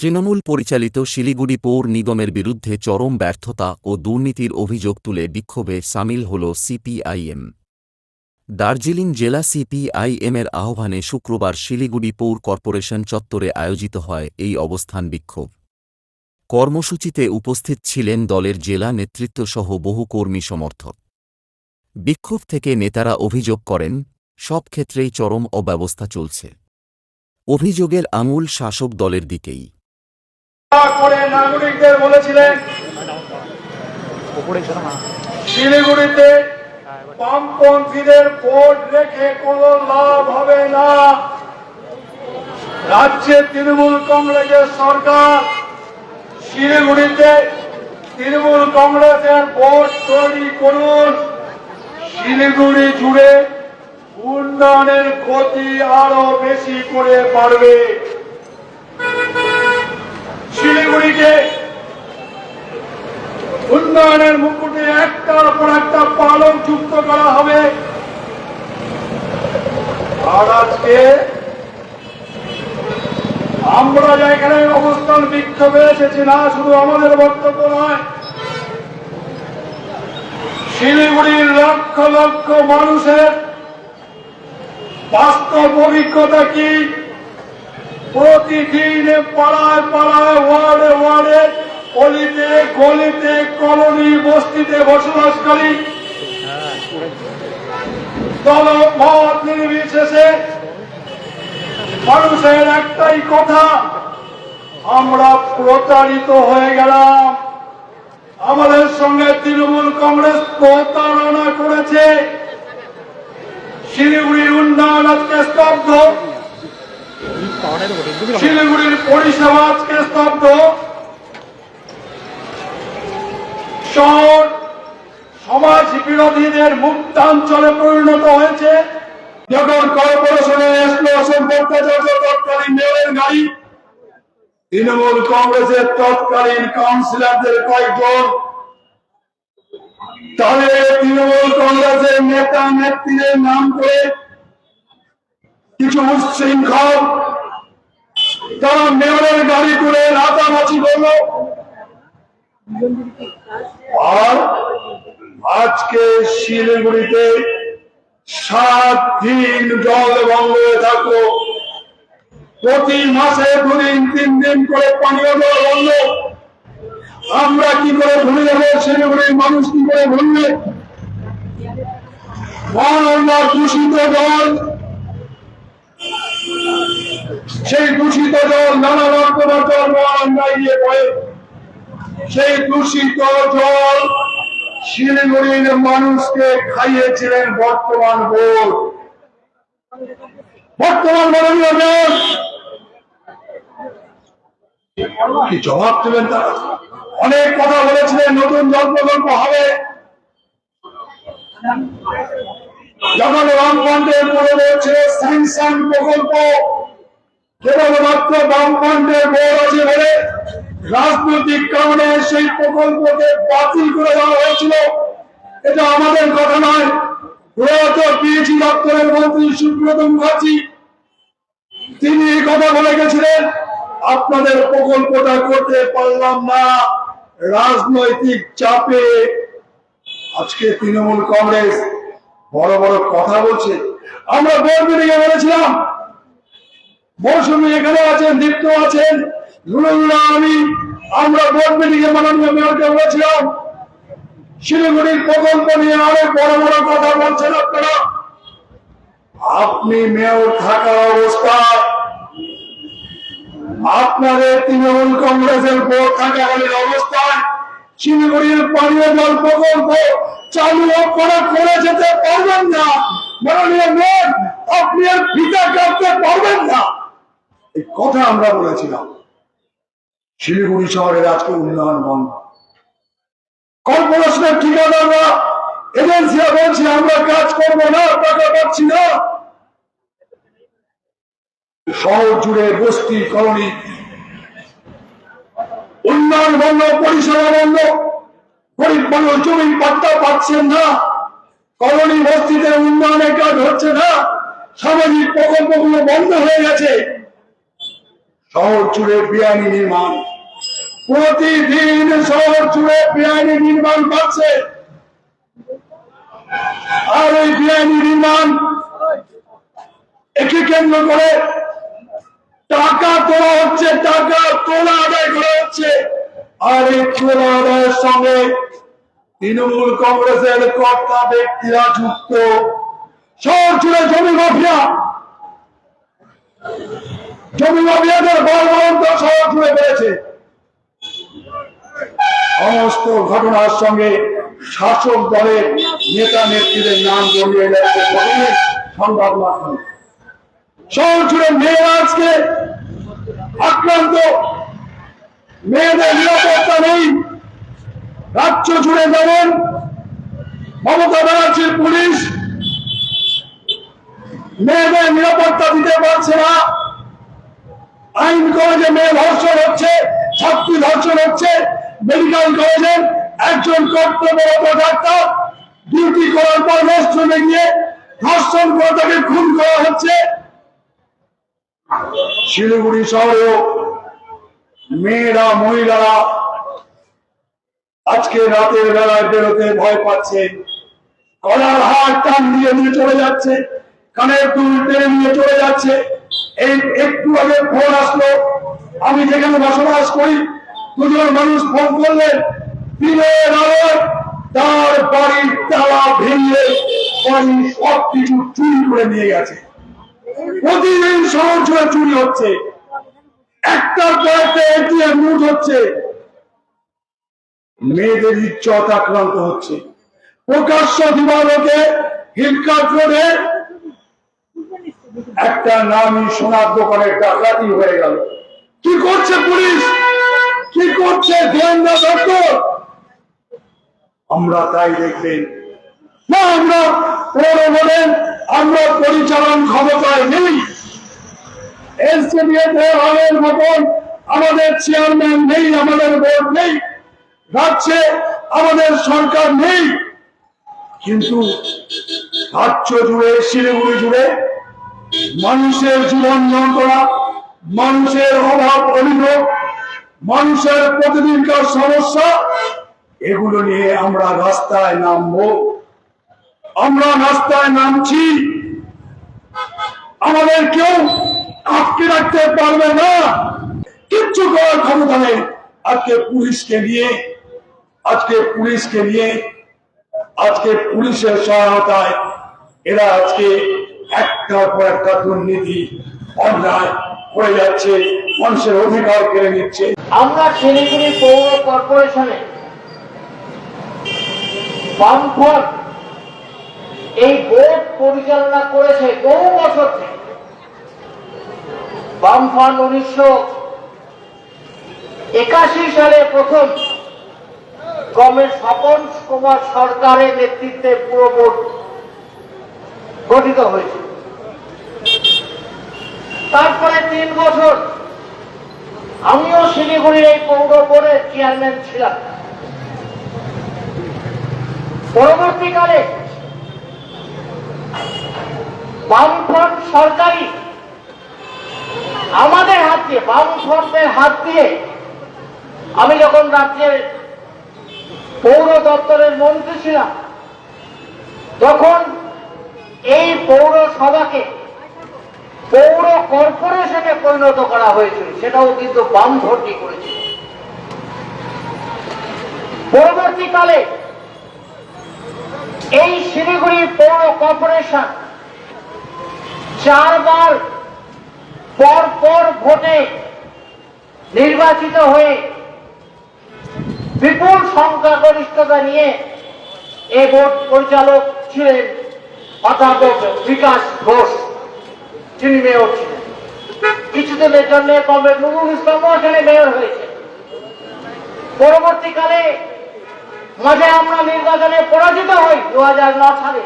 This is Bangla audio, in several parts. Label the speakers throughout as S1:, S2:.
S1: তৃণমূল পরিচালিত শিলিগুড়ি পৌর নিগমের বিরুদ্ধে চরম ব্যর্থতা ও দুর্নীতির অভিযোগ তুলে বিক্ষোভে সামিল হল সিপিআইএম। দার্জিলিং জেলা সিপিআইএমের আহ্বানে শুক্রবার শিলিগুড়ি পৌর কর্পোরেশন চত্বরে আয়োজিত হয় এই অবস্থান বিক্ষোভ। কর্মসূচিতে উপস্থিত ছিলেন দলের জেলা নেতৃত্বসহ বহু কর্মী সমর্থক। বিক্ষোভ থেকে নেতারা অভিযোগ করেন, সব ক্ষেত্রেই চরম অব্যবস্থা চলছে। অভিযোগের আঙুল শাসক দলের দিকেই।
S2: নাগরিকদের বলেছিলেন, শিলিগুড়িতে বামপন্থীদের ভোট রেখে কোনো লাভ হবে না। রাজ্যে তৃণমূল কংগ্রেসের সরকার, শিলিগুড়িতে তৃণমূল কংগ্রেসের ভোট তৈরি করুন। শিলিগুড়ি জুড়ে উন্নয়নের ক্ষতি আরও বেশি করে বাড়বে। শিলিগুড়িকে উন্নয়নের মুকুটে একটার পর একটা পালক যুক্ত করা হবে। আর আজকে আমরা যা এখানে অবস্থান বিক্ষোভে এসেছি, না শুধু আমাদের বক্তব্য নয়, শিলিগুড়ির লক্ষ লক্ষ মানুষের বাস্তব অভিজ্ঞতা কি? প্রতিদিন পাড়ায় পাড়ায়, ওয়ার্ডে ওয়ার্ডে, অলিতে গলিতে, কলোনি বস্তিতে বসবাসকারী নির্বিশেষে মানুষের একটাই কথা, আমরা প্রতারিত হয়ে গেলাম। আমাদের সঙ্গে তৃণমূল কংগ্রেস প্রতারণা করেছে। শিলিগুড়ির উন্নয়ন আজকে স্তব্ধ। শিলিগুড়ির পরিষেবা আজকে স্তব্ধ? শহর সমাজ বিরোধীদের মুক্তাঞ্চলে পরিণত হয়েছে। যখন তৃণমূল কংগ্রেসের তৎকালীন কাউন্সিলরদের কয়েকজন, তাদের তৃণমূল কংগ্রেসের নেতা নেত্রীদের নাম করে কিছু উচ্ছৃঙ্খল তারা মেয়রের গাড়ি তুলে রাতামাছি করল। আর আজকে শিলিগুড়িতে সাত দিন জল বন্ধ হয়ে থাকল। প্রতি মাসে দুদিন, তিন দিন করে পানীয় জল বন্ধ। আমরা কি করে ভুলে যাব? শিলিগুড়ির মানুষ কি করে ভুলবে? দূষিত জল সেই দূষিত জল, নানা রকমের জল মহানন্দায় গিয়ে পড়ে সেই দূষিত জল শিলিগুড়ির মানুষকে খাইয়েছিলেন বর্তমান বোর্ড বর্তমান মাননীয় বোর্ড কি জবাব দেবেন তারা? অনেক কথা বলেছিলেন, নতুন জল প্রকল্প হবে। যখন বামফ্রন্টের পড়ে রয়েছে স্যাংশন প্রকল্প কেবলমাত্র বামফ্রন্টের বোর্ড আছে বলে রাজনৈতিক কারণে সেই প্রকল্পকে বাতিল করে দেওয়া হয়েছিল। এটা আমাদের কথা নয়। প্রয়াত পিএইচি দপ্তরের মন্ত্রী সুব্রত মুখার্জি, তিনি এই কথা বলে গেছিলেন, আপনাদের প্রকল্পটা করতে পারলাম না। রাজনৈতিক চাপে আজকে তৃণমূল কংগ্রেস বড় বড় কথা বলছে। আমরা বোর্ড মিটিংয়ে বলেছিলাম মৌসুমী এখানে আছেন, দীপ্ত আছেন। আমি, আমরা বোর্ড মিটিংয়ে মাননীয় মেয়রকে বলেছিলাম, শিলিগুড়ির প্রকল্প নিয়ে অনেক বড় বড় কথা বলছেন আপনারা। আপনি মেয়র থাকা অবস্থা। আপনাদের তৃণমূল কংগ্রেসের বোর্ড থাকাকালীন অবস্থায় শিলিগুড়ির পানীয় জল প্রকল্প চালু করা করে যেতে পারবেন না। মাননীয় মেয়র, আপনি আর ফিতা কাটতে পারবেন না। এই কথা আমরা বলেছিলাম। শিলিগুড়ি শহরের আজকে উন্নয়ন বন্ধ। কর্পোরেশনের ঠিকাদাররা এজেন্সিরা বলছে, আমরা কাজ করব না, টাকা পাচ্ছি না। শহর জুড়ে বস্তি, কলোনি, উন্নয়ন বন্ধ, পরিষেবা বন্ধ, গরিব মানুষ জমি পাত্তা পাচ্ছেন না, কলোনি বস্তিতে উন্নয়নের কাজ হচ্ছে না, সামাজিক প্রকল্পগুলো বন্ধ হয়ে গেছে। শহর জুড়ে বেআইনি নির্মাণ। প্রতিদিন শহর জুড়ে বেআইনি নির্মাণ বাড়ছে। আর এই বেআইনি নির্মাণ একে কেন্দ্র করে টাকা তোলা হচ্ছে, টাকা তোলা আদায় করা হচ্ছে। আর এই তোলা আদায়ের সঙ্গে তৃণমূল কংগ্রেসের কর্তা ব্যক্তিরা যুক্ত। শহর জুড়ে জমি মাফিয়া। জমি মাফিয়াদের বলবন্ত জুড়ে পেয়েছে সমস্ত ঘটনার সঙ্গে শাসক দলের নেতা নেত্রীদের নাম জড়িয়ে সংবাদ মাধ্যমে। শহর জুড়ে মেয়েরা আজকে আক্রান্ত। মেয়েদের নিরাপত্তা নেই। রাজ্য জুড়ে যেমন মমতা ব্যানার্জির পুলিশ। মেয়েদের নিরাপত্তা দিতে পারছে না। আইন কলেজে মেয়ে ধর্ষণ হচ্ছে, ছাত্রী ধর্ষণ হচ্ছে, মেডিকেল কলেজের একজন কর্তব্যরত ডাক্তার ডিউটি করার পর রেস্টুরেন্টে গিয়ে ধর্ষণ করে তাকে খুন করা হচ্ছে। শিলিগুড়ি শহরেও মেয়েরা, মহিলারা আজকে রাতের বেলায় বেরোতে ভয় পাচ্ছে। গলার হার টান দিয়ে নিয়ে চলে যাচ্ছে, কানের দুল টেনে নিয়ে চলে যাচ্ছে। এই একটু আগে ফোন আসলো। আমি যেখানে বসবাস করি, দুজন মানুষ ফোন করলেন দিনের আলোয় তার বাড়ির তালা ভেঙে বাড়ি সব কিছু চুরি করে নিয়ে গেছে। প্রতিদিন শহর জুড়ে চুরি হচ্ছে। একটার পর একটা এটিএম লুট হচ্ছে। মেয়েদের ইজ্জত আক্রান্ত হচ্ছে। প্রকাশ্য দিবালোকে হিলকাট রোডে একটা নামই সোনার দোকানের ডাকাতি হয়ে গেল। কি করছে পুলিশ? কি করছে গোয়েন্দা দপ্তর? আমরা তাই দেখবেন। না, আমরা পৌর বলেন আমরা পরিচালন ক্ষমতায় নেই। হলের মতন আমাদের চেয়ারম্যান নেই, আমাদের বোর্ড নেই, রাজ্যে আমাদের সরকার নেই। কিন্তু রাজ্য জুড়ে, শিলিগুড়ি জুড়ে মানুষের জীবন যন্ত্রণা, মানুষের অভাব অভিযোগ মানুষের প্রতিদিনকার সমস্যা, এগুলো নিয়ে আমরা রাস্তায় নামবো। আমরা রাস্তায় নামছি। আমাদের কেউ আটকে রাখতে পারবে না। কিচ্ছু করার ক্ষমতা নেই। আজকে পুলিশকে নিয়ে, আজকে পুলিশকে নিয়ে, আজকে পুলিশের সহায়তায় এরা আজকে একটার পর একটা দুর্নীতি অন্যায় করে যাচ্ছে, মানুষের অধিকার কেড়ে নিচ্ছে।
S3: আমরা শিলিগুড়ি পৌর কর্পোরেশনে বামফ্রন্ট এই বোর্ড পরিচালনা করেছে বহু বছর থেকে বামফ্রন্ট উনিশশো একাশি সালে প্রথম গমের স্বপন কুমার সরকারের নেতৃত্বে পুরো বোর্ড গঠিত হয়েছে। তারপরে তিন বছর আমিও শিলিগুড়ির এই পৌর বোর্ডের চেয়ারম্যান ছিলাম। পরবর্তীকালে বামফ্রন্ট সরকারি আমাদের হাত দিয়ে, বামফ্রন্টের হাত দিয়ে আমি যখন রাজ্যের পৌর দপ্তরের মন্ত্রী ছিলাম, তখন এই পৌরসভাকে পৌর কর্পোরেশনে পরিণত করা হয়েছিল, সেটাও কিন্তু বাম ভর্তি করেছিল। পরবর্তীকালে এই শিলিগুড়ি পৌর কর্পোরেশন চারবার পর পর ভোটে নির্বাচিত হয়ে বিপুল সংখ্যাগরিষ্ঠতা নিয়ে এই বোর্ড পরিচালক ছিলেন। অধ্যাপক বিকাশ ঘোষ। তিনি মেয়র ছিলেন। কিছুদিনের জন্য নুরুল এখানে মেয়র হয়েছে পরবর্তীকালে মাঝে আমরা নির্বাচনে পরাজিত হই দু সালে।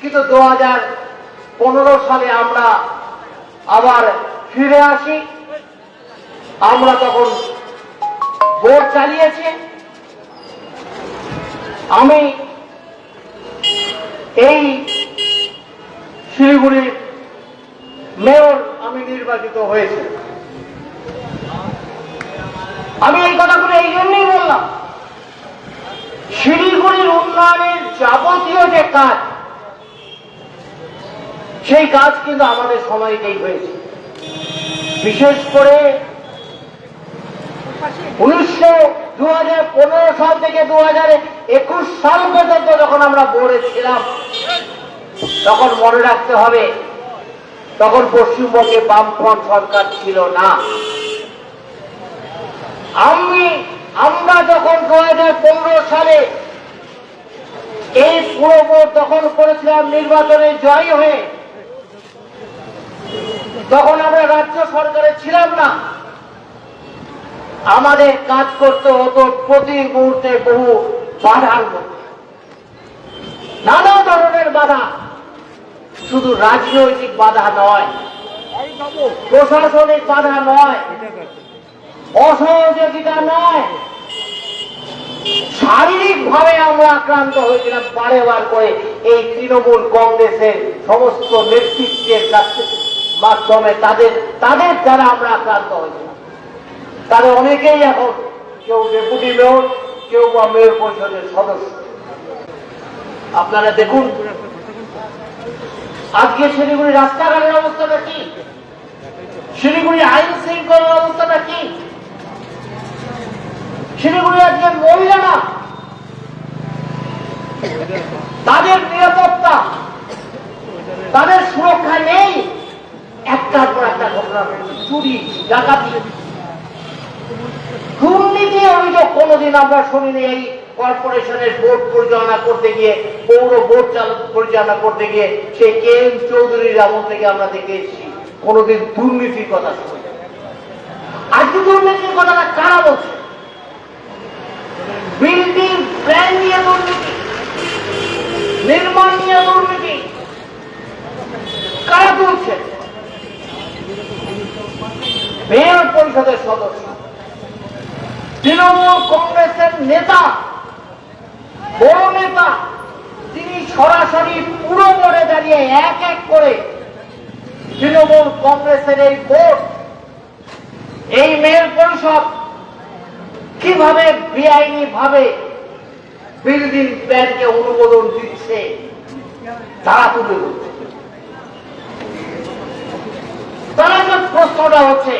S3: কিন্তু দু সালে আমরা আবার ফিরে আসি। আমরা তখন ভোট চালিয়েছি। আমি এই শিলিগুড়ির মেয়র আমি নির্বাচিত হয়েছে। আমি এই কথাগুলো এই জন্যই বললাম। শিলিগুড়ির উন্নয়নের যাবতীয় যে কাজ, সেই কাজ কিন্তু আমাদের সময়তেই হয়েছে। বিশেষ করে উনিশশো দু সাল থেকে দু হাজার একুশ সাল পর্যন্ত যখন আমরা বোর্ডে ছিলাম তখন মনে রাখতে হবে, তখন পশ্চিমবঙ্গে বামফ্রন্ট সরকার ছিল না। আমি, আমরা যখন দু হাজার পনেরো সালে এই পুরো দখল করেছিলাম নির্বাচনে জয়ী হয়ে, তখন আমরা রাজ্য সরকারে ছিলাম না। আমাদের কাজ করতে হতো প্রতি মুহূর্তে বহু বাধার মধ্যে। নানা ধরনের বাধা। শুধু রাজনৈতিক বাধা নয়, প্রশাসনিক বাধা নয়, অসহযোগিতা নয়। শারীরিক ভাবে আমরা আক্রান্ত হয়েছিলাম বারে বার করে এই তৃণমূল কংগ্রেসের সমস্ত নেতৃত্বের কাছে মাধ্যমে তাদের তাদের দ্বারা আমরা আক্রান্ত হয়েছিলাম। তাদের অনেকেই এখন কেউ ডেপুটি মেয়র, কেউ বা মেয়র পরিষদের সদস্য। আপনারা দেখুন আজকে শিলিগুড়ি রাস্তাঘাটের অবস্থাটা কি? শিলিগুড়ি আইন শৃঙ্খলার অবস্থাটা কি? শিলিগুড়ি আজকে মহিলারা তাদের নিরাপত্তা, তাদের সুরক্ষা নেই। একটার পর একটা ঘটনা। চুরি, ডাকাতি। দুর্নীতি অভিযোগ কোনোদিন আমরা শুনিনি এই কর্পোরেশনের বোর্ড পরিচালনা করতে গিয়ে, পৌর বোর্ড পরিচালনা করতে গিয়ে সেই কে এম চৌধুরীর আমল থেকে আমরা দেখে এসেছি, কোনোদিন দুর্নীতির কথা শুনি আজকে দুর্নীতির কথাটা কারা বলছে? বিল্ডিং, প্ল্যান নিয়ে দুর্নীতি, নির্মাণ নিয়ে দুর্নীতি, কারা মেয়র পরিষদের সদস্য, তৃণমূল কংগ্রেসের নেতা বড় নেতা, তিনি সরাসরি পুরো বোর্ডে দাঁড়িয়ে এক এক করে তৃণমূল কংগ্রেসের এই বোর্ড এই মেয়র পরিষদ কীভাবে বেআইনি ভাবে বিল্ডিং প্ল্যানকে অনুমোদন দিচ্ছে, তারা তুলে তারা যে প্রশ্নটা হচ্ছে,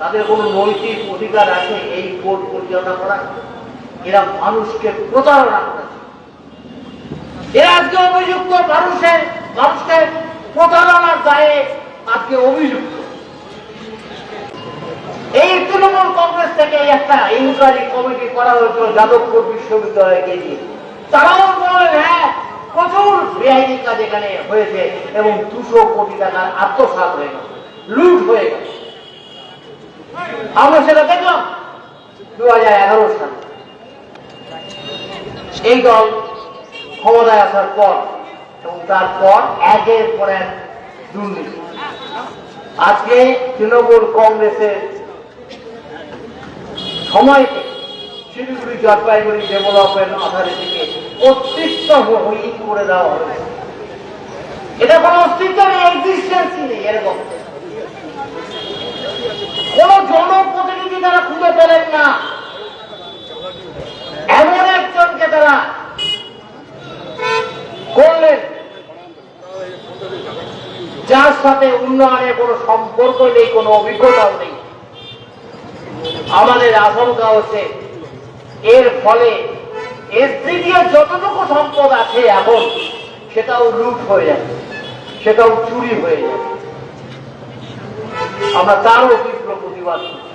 S3: তাদের কোনো নৈতিক অধিকার আছে এই বোর্ড পরিচালনা করা এরা মানুষকে প্রতারণা করেছে। এরা আজকে অভিযুক্ত মানুষের, মানুষকে প্রতারণার দায়ে আজকে অভিযুক্ত। এই তৃণমূল কংগ্রেস থেকে একটা ইনকোয়ারি কমিটি করা হয়েছিল যাদবপুর বিশ্ববিদ্যালয়কে দিয়ে তারাও বলেন হ্যাঁ প্রচুর বেআইনি কাজ এখানে হয়েছে এবং দুশো কোটি টাকার আত্মসাৎ হয়ে গেল, লুট হয়ে গেল। আমরা সেটা দেখলাম দু হাজার এগারো সালে। এই দল ক্ষমতায় আসার পর এবং তারপর একের পর এক দুর্নীতি। আজকে তৃণমূল কংগ্রেসের সময়তে শিলিগুড়ি জলপাইগুড়ি ডেভেলপমেন্ট অথরিটিকে অস্তিত্ব হইন করে দেওয়া হয়েছে। এটা কোনো অস্তিত্ব নেই এক্সিস্টেন্সই নেই এরকম। কোন জনপ্রতিনিধি তারা খুঁজে পেলেন না। তারা করলেন। যার সাথে উন্নয়নের কোনো সম্পর্ক নেই, কোনো অভিজ্ঞতাও নেই। আমাদের আশঙ্কা হচ্ছে, এর ফলে এসডিডিও যতটুকু সম্পদ আছে এখন, সেটাও লুট হয়ে যাবে সেটাও চুরি হয়ে যাবে আমরা তারও তীব্র প্রতিবাদ করছি।